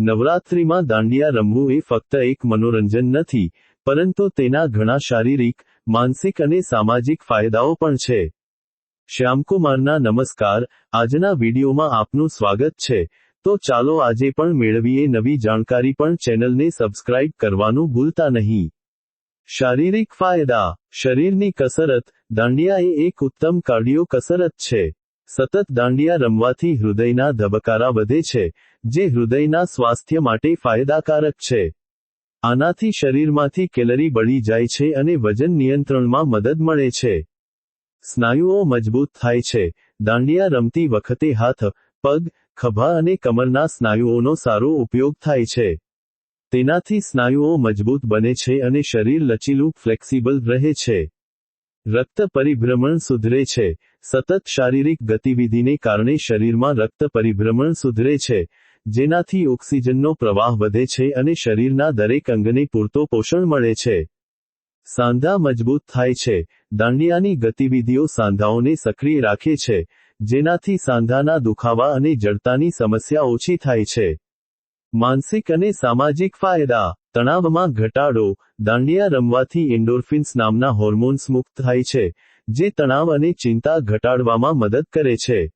નવરાત્રિમાં દાંડિયા રમવું એ ફક્ત એક મનોરંજન નથી, પરંતુ તેના ઘણા શારીરિક, માનસિક અને સામાજિક ફાયદાઓ પણ છે. શ્યામકુમારના નમસ્કાર, આજના વિડીયોમાં આપનું સ્વાગત છે. તો ચાલો આજે પણ મેળવીએ નવી જાણકારી પણ ચેનલને સબસ્ક્રાઇબ કરવાનું ભૂલતા નહીં. શારીરિક ફાયદા, શરીરની કસરત, દાંડિયા એ એક ઉત્તમ કાર્ડિયો કસરત છે. સતત દાંડિયા રમવાથી હૃદયના ધબકારા વધે છે. જે હૃદયના સ્વાસ્થ્ય માટે ફાયદાકારક છે. આનાથી શરીરમાંથી કેલરી બળી જાય છે અને વજન નિયંત્રણમાં મદદ મળે છે. સ્નાયુઓ મજબૂત થાય છે. દાંડિયા રમતી વખતે હાથ, પગ, ખભા અને કમરના સ્નાયુઓનો સારો ઉપયોગ થાય છે. તેનાથી સ્નાયુઓ મજબૂત બને છે અને શરીર લચીલું, ફ્લેક્સિબલ રહે છે. રક્ત પરિભ્રમણ સુધરે છે. સતત શારીરિક ગતિવિધિને કારણે શરીરમાં રક્ત પરિભ્રમણ સુધરે છે. જેનાથી ઓક્સિજનનો પ્રવાહ વધે છે અને શરીરના દરેક અંગને પૂરતો પોષણ મળે છે. સાંધા મજબૂત થાય છે. દાંડિયાની ગતિવિધિઓ સાંધાઓને સક્રિય રાખે છે, જેનાથી સાંધાના દુખાવા અને જડતાની સમસ્યા ઓછી થાય છે. માનસિક અને સામાજિક ફાયદા. તણાવમાં ઘટાડો. દાંડિયા રમવાથી એન્ડોર્ફિન્સ નામના હોર્મોન્સ મુક્ત થાય છે, જે તણાવ અને ચિંતા ઘટાડવામાં મદદ કરે છે.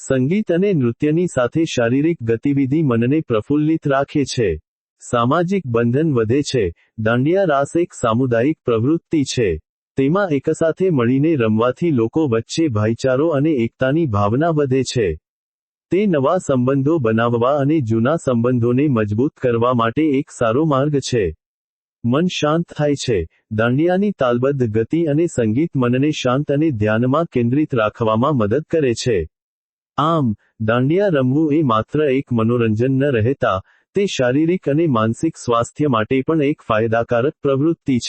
સંગીત અને નૃત્યની સાથે શારીરિક ગતિવિધિ મનને પ્રફુલ્લિત રાખે છે. સામાજિક બંધન વધે છે. દાંડિયા રાસ એક સામુદાયિક પ્રવૃત્તિ છે. તેમાં એકસાથે મળીને રમવાથી લોકો વચ્ચે ભાઈચારો અને એકતાની ભાવના વધે છે. તે નવા સંબંધો બનાવવા અને જૂના સંબંધોને મજબૂત કરવા માટે એક સારો માર્ગ છે. મન શાંત થાય છે. દાંડિયાની તાલબદ્ધ ગતિ અને સંગીત મનને શાંત અને ધ્યાનમાં કેન્દ્રિત રાખવામાં મદદ કરે છે. આમ, દાંડિયા રમવું એ માત્ર એક મનોરંજન ન રહેતા, તે શારીરિક અને માનસિક સ્વાસ્થ્ય માટે પણ એક ફાયદાકારક પ્રવૃત્તિ છે.